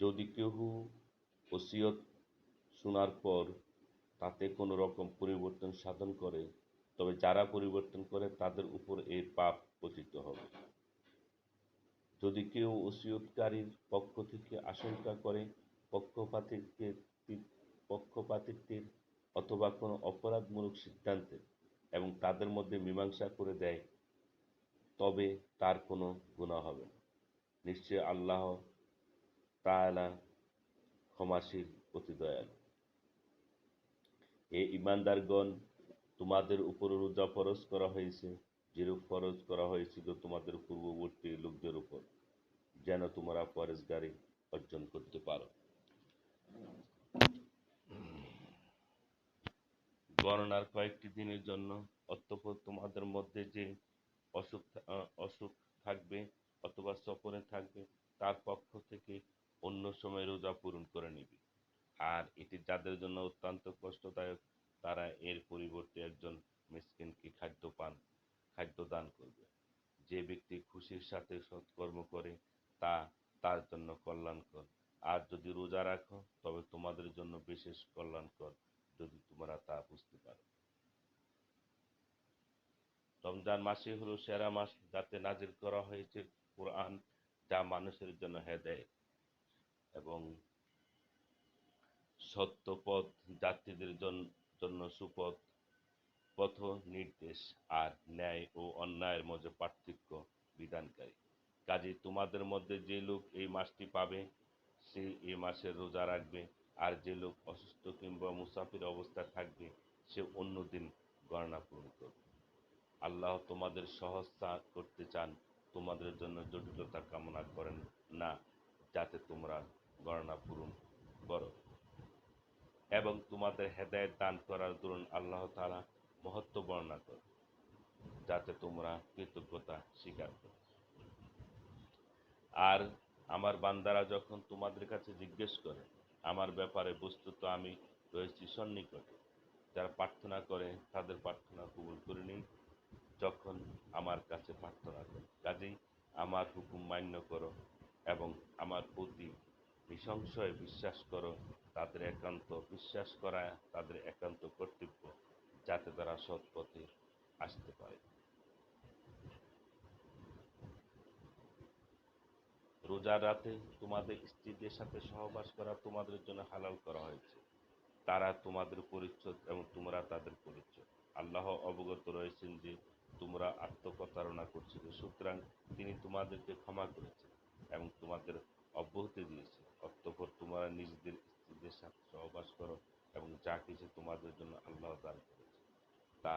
যদি কেহ ওসিয়ত শোনার পর তাতে কোনো রকম পরিবর্তন সাধন করে, তবে যারা পরিবর্তন করে তাদের উপর এই পাপ পতিত হবে। যদি কেউ ওসিয়তকারীর পক্ষ থেকে আশঙ্কা করে পক্ষপাতিত্বের পক্ষপাতিত্বের অথবা কোনো অপরাধমূলক সিদ্ধান্তে এবং তাদের মধ্যে মীমাংসা করে দেয় তবে তার কোনো গুনাহ হবে না। নিশ্চয় আল্লাহ তাআলা ক্ষমাশীল, অতি দয়ালু। হে ঈমানদারগণ, তোমাদের উপর রোজা ফরজ করা হয়েছে, যেরূপ ফরজ করা হয়েছিল তোমাদের পূর্ববর্তী লোকদের উপর, যেন তোমরা পরেশগারি অর্জন করতে পারো। গণনার কয়েকটি দিনের জন্য অতঃপর তোমাদের মধ্যে যে অসুখ অসুখ থাকবে অথবা সফরে থাকবে, তার পক্ষ থেকে অন্য সময় রোজা পূরণ করে নিবে। আর এটি যাদের জন্য অত্যন্ত কষ্টদায়ক, তারা এর পরিবর্তে একজন মিসকিনকে খাদ্য পান, খাদ্য দান করবে। যে ব্যক্তি খুশির সাথে সৎকর্ম করে, তা তার জন্য কল্যাণকর। আর যদি রোজা রাখো, তবে তোমাদের জন্য বিশেষ কল্যাণকর, যদি তোমরা তা বুঝতে পারো। রমজান মাসে হলো সেরা মাস যাতে নাজির করা হয়েছে কোরআন যা মানুষের জন্য হেদায়েত। এবং সত্য পথ, যাত্রীদের জন্য সুপথ, পথ নির্দেশ আর ন্যায় ও অন্যায়ের মধ্যে পার্থক্য বিধানকারী। কাজে তোমাদের মধ্যে যে লোক এই মাসটি পাবে, সে এই মাসের রোজা রাখবে। আর যে লোক অসুস্থ কিংবা মুসাফির অবস্থায় থাকবে, সে অন্য দিন গণনা পূরণ করবে। আল্লাহ তোমাদের সহজ করতে চান, তোমাদের জন্য জটিলতা কামনা করেন না, যাতে তোমরা গণনা পূরণ করো। এবং তোমাদের হেদায়ত দান করার দরুন আল্লাহ তালা মহত্ব বর্ণনা করো যাতে তোমরা কৃতজ্ঞতা স্বীকার করো। আর আমার বান্দারা যখন তোমাদের কাছে জিজ্ঞেস করে, আমার ব্যাপারে বস্তুত আমি রয়েছি সন্নিকটে, যারা প্রার্থনা করে তাদের প্রার্থনা কবুল করে নিই যখন আমার কাছে প্রার্থনা করে, কাজেই আমার হুকুম মান্য করো এবং আমার প্রতি নিঃসংশয়ে বিশ্বাস করো, তাদের একান্ত বিশ্বাস করা, তাদের একান্ত কর্তব্য, যাতে তারা সৎ পথে আসতে পারে। রোজার রাতে তোমাদের স্ত্রীদের সাথে সহবাস করা তোমাদের জন্য হালাল করা হয়েছে। তারা তোমাদের পরিচ্ছদ এবং তোমরা তাদের পরিচ্ছদ। আল্লাহ অবগত রয়েছেন যে তোমরা আত্মপ্রতারণা করছিলে সুতরাং তিনি তোমাদেরকে ক্ষমা করেছেন এবং তোমাদের অব্যাহতি দিয়েছে। অতঃপর তোমরা নিজেদের স্ত্রীদের সাথে সহবাস করো এবং যা কিছু তোমাদের জন্য আল্লাহ দান করেছে, তা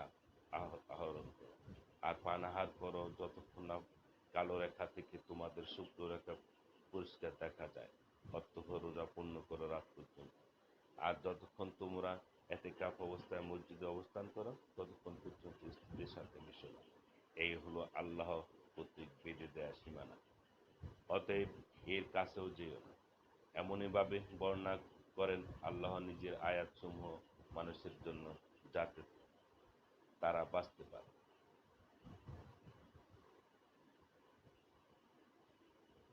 আহরণ করো। আর পানাহার করো যতক্ষণ না কালো রেখা থেকে তোমাদের শুক্র রেখা পরিষ্কার দেখা যায়, অতঃপর রোজা পূর্ণ করো রাত পর্যন্ত। আর যতক্ষণ তোমরা এতে কাপ অবস্থায় মসজিদে অবস্থান করো ততক্ষণ পর্যন্ত স্ত্রীদের সাথে মিশো না। এই হলো আল্লাহ কর্তৃক বেঁধে দেয়া সীমানা। অতএব এর কাছেও যেও না। এমনইভাবে বর্ণনা করেন আল্লাহ নিজের আয়াতসমূহ মানুষের জন্য, যাতে তারা বাঁচতে পারে।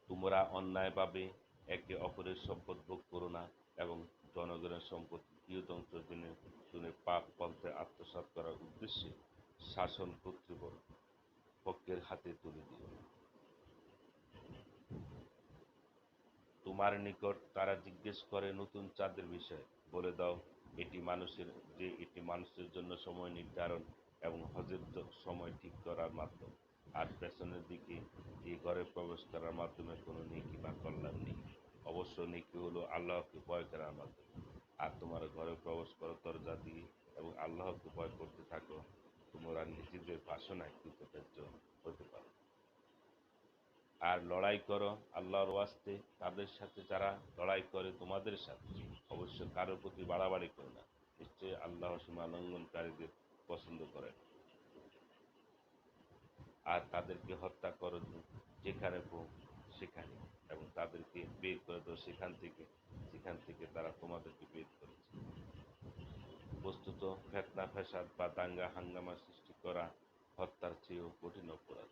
তোমরা অন্যায়ভাবে একে অপরের সম্পদ ভোগ করো না এবং জনগণের সম্পত্তি কিয়দংশ দিনে শুনে পাপ পন্থে আত্মসাৎ করার উদ্দেশ্যে শাসন কর্তৃপক্ষ পক্ষের হাতে তুলে দিও তোমার নিকট তারা জিজ্ঞেস করে নতুন চাঁদের বিষয়ে, বলে দাও, এটি মানুষের, যে এটি মানুষের জন্য সময় নির্ধারণ এবং হজের সময় ঠিক করার মাধ্যম। আর পেছনের দিকে দিয়ে ঘরে প্রবেশ করার মাধ্যমে কোনো নেকি বা কল্যাণ নেই। অবশ্য নেকি হলো আল্লাহকে ভয় করার মাধ্যমে আর তোমার ঘরে প্রবেশ করো দরজা দিয়ে এবং আল্লাহকে ভয় করতে থাকো। তোমরা নিজেদের বাসনায় কৃতকার্য হতে পারো। আর লড়াই করো আল্লাহর ওয়াস্তে। তাদের সাথে যারা লড়াই করে, তোমাদের সাথে। অবশ্য কারোর প্রতি বাড়াবাড়ি করে না। নিশ্চয়ই আল্লাহ সীমা লঙ্ঘনকারীদের পছন্দ করেন আর তাদেরকে হত্যা করো যেখানে সেখানে এবং তাদেরকে বের করে দাও সেখান থেকে সেখান থেকে তারা তোমাদেরকে বের করেছে বস্তুত ফেতনা ফেসাদ বা দাঙ্গা, হাঙ্গামা সৃষ্টি করা, হত্যার চেয়েও কঠিন অপরাধ।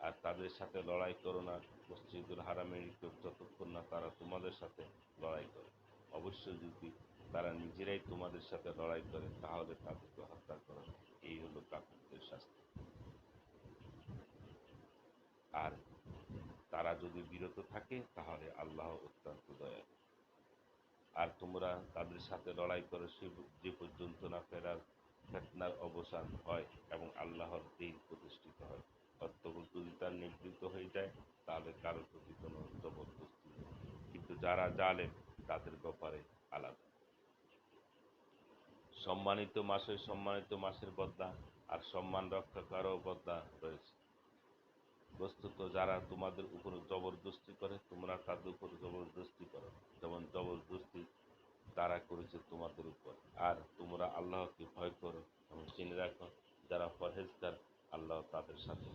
আর তাদের সাথে লড়াই করো না, মসজিদুল হারামের নিকট যতক্ষণ না তারা তোমাদের সাথে লড়াই করে। অবশ্যই যদি তারা নিজেরাই তোমাদের সাথে লড়াই করে, তাহলে তাদেরকে হত্যা করো, এই হলো কাফিরদের শাস্তি। আর তারা যদি বিরত থাকে, তাহলে আল্লাহ অত্যন্ত দয়ালু। আর তোমরা তাদের সাথে লড়াই করো, সে যে পর্যন্ত না ফেরার ফেতনার অবসান হয় এবং আল্লাহর দিন প্রতিষ্ঠিত হয়। অতঃপর যদি তার নিবৃত্ত হয়ে যায়, তাহলে কারোর প্রতি কোনো জবরদস্তি নেই। কিন্তু যারা জালেম, তাদের ব্যাপারে আলাদা। সম্মানিত মাসে সম্মানিত মাসের বদলা, আর সম্মান রক্ষা করাও বদলা রয়েছে। বস্তুত যারা তোমাদের উপর জবরদস্তি করে, তোমরা তাদের উপর জবরদস্তি করো। যেমন জবরদস্তি তারা করেছে তোমাদের উপর। আর তোমরা আল্লাহকে ভয় করো এবং জেনে রাখো, যারা পরহেজগার, আল্লাহ তাদের সাথে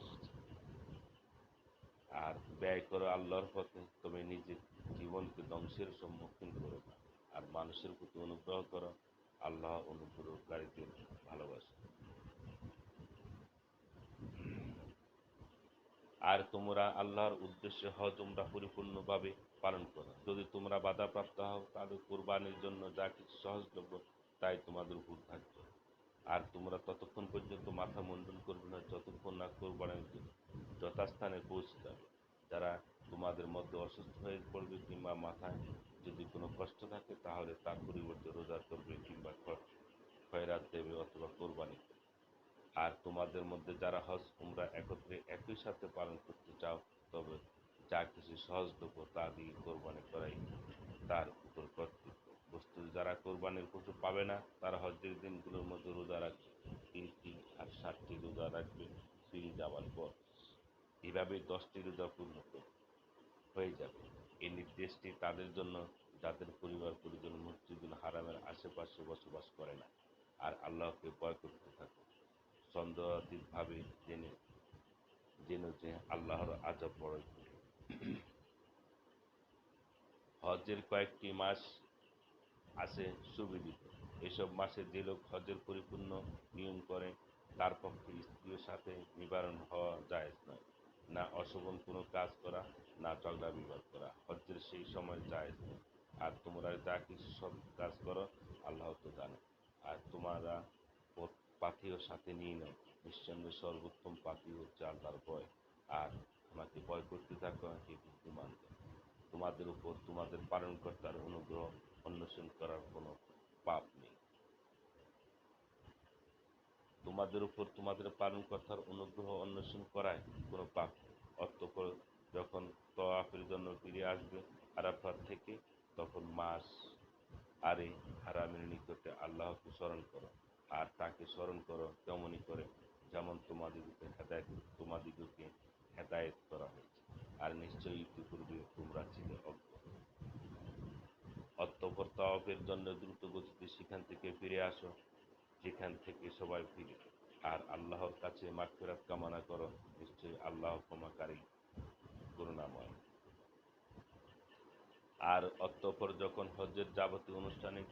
আর ব্যয় করো আল্লাহর পথে তুমি নিজের জীবনকে ধ্বংসের সম্মুখীন করো আর মানুষের প্রতি অনুগ্রহ করো, আল্লাহ অনুগ্রহকারীদের ভালোবাসে। আর তোমরা আল্লাহর উদ্দেশ্যে হজ উমরা পরিপূর্ণভাবে পালন করো। যদি তোমরা বাধাপ্রাপ্ত হও তাহলে কোরবানির জন্য যা কিছু সহজলভ্য, তাই তোমাদের উপর থাকবে আর তোমরা ততক্ষণ পর্যন্ত মাথা মুন্ডন করবে না, যতক্ষণ না কোরবানির যথাস্থানে পৌঁছে যাবে। যারা তোমাদের মধ্যে অসুস্থ হয়ে পড়বে কিংবা মাথায় যদি কোনো কষ্ট থাকে, তাহলে তার পরিবর্তে রোজা করবে কিংবা খয়রাত দেবে অথবা কোরবানি। করবে আর তোমাদের মধ্যে যারা হজ তোমরা একত্রে একই সাথে পালন করতে চাও, তবে যা কিছু সহজলভ্য তা দিয়ে কোরবানি করাই তার উপর কর্তৃত্ব। বস্তু যারা কোরবানির পশু পাবে না, তারা হজ্জের দিনগুলোর মধ্যে রোজা রাখবে। তিনটি আর সাতটি রোজা রাখবে ফিরে যাওয়ার পর। এভাবে দশটি রোজা পূর্ণ হয়ে যাবে। এই নির্দেশটি তাদের জন্য যাদের পরিবার পরিজন মসজিদুল হারামের আশেপাশে বসবাস করে না, আর আল্লাহকে ভয় করতে থাকে। সন্দেহাতীতভাবে জেনে যেন যে আল্লাহর আজব বড় হজের কয়েকটি মাস আছে সুবিদিত এসব মাসে যে লোক হজের পরিপূর্ণ নিয়ম করে, তার পক্ষে স্ত্রীর সাথে নিবারণ হওয়া যায় নয়। না অশোভন কোনো কাজ করা, না ঝগড়া বিবাদ করা। হজ্জের সেই সময় যায় নয়। আর তোমরা যা কিছু সব কাজ করো, আল্লাহ তো জানে। আর তোমরা ও- পাথিও সাথে নিয়ে নাও। নিঃসন্দেহে সর্বোত্তম পাথি হচ্ছে আল্লাহর ভয়। আর আমাকে ভয় করতে থাকো হে বুদ্ধিমান তোমাদের উপর, তোমাদের পালনকর্তার অনুগ্রহ অন্বেষণ করার কোনো পাপ নেই। তোমাদের উপর, তোমাদের পালনকর্তার অনুগ্রহ অন্বেষণ করায় কোনো পাপ নেই। অতঃপর যখন তওয়াফের জন্য ফিরে আসবে আরাফাত থেকে, তখন মাস আরে হারামের নিকটে আল্লাহকে স্মরণ করো। আর তাকে স্মরণ করো তেমনই করে যেমন তোমাদিগকে হেদায়ত তোমাদিগকে হেদায়েত করা হয়েছে। আর নিশ্চয়ই ইতিপূর্বে তোমরা ছিলে অজ্ঞ। অতঃপর তওয়াফের জন্য দ্রুত গতিতে সেখান থেকে ফিরে আসো, যেখান থেকে সবাই ফিরে। আর আল্লাহর কাছে মাগফিরাত কামনা করো, নিশ্চয়ই আল্লাহ ক্ষমাকারী, করুণাময়। আর অতঃপর যখন হজ্জের যাবতীয় আনুষ্ঠানিক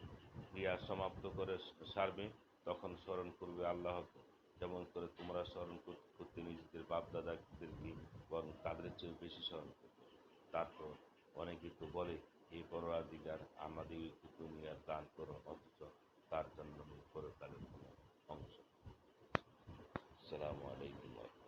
ক্রিয়া সমাপ্ত করে সারবে তখন স্মরণ করবে আল্লাহকে যেমন করে তোমরা স্মরণ কর- করতে নিজেদের বাপদাদাদেরকে বরং তাদের চেয়ে বেশি স্মরণ করবে। তারপর অনেকে তো বলে এই পরাধিকার আমাদের দুনিয়ার দান করো, অথচ তার জন্য পরকালের কোনো অংশ। আসসালামু আলাইকুম।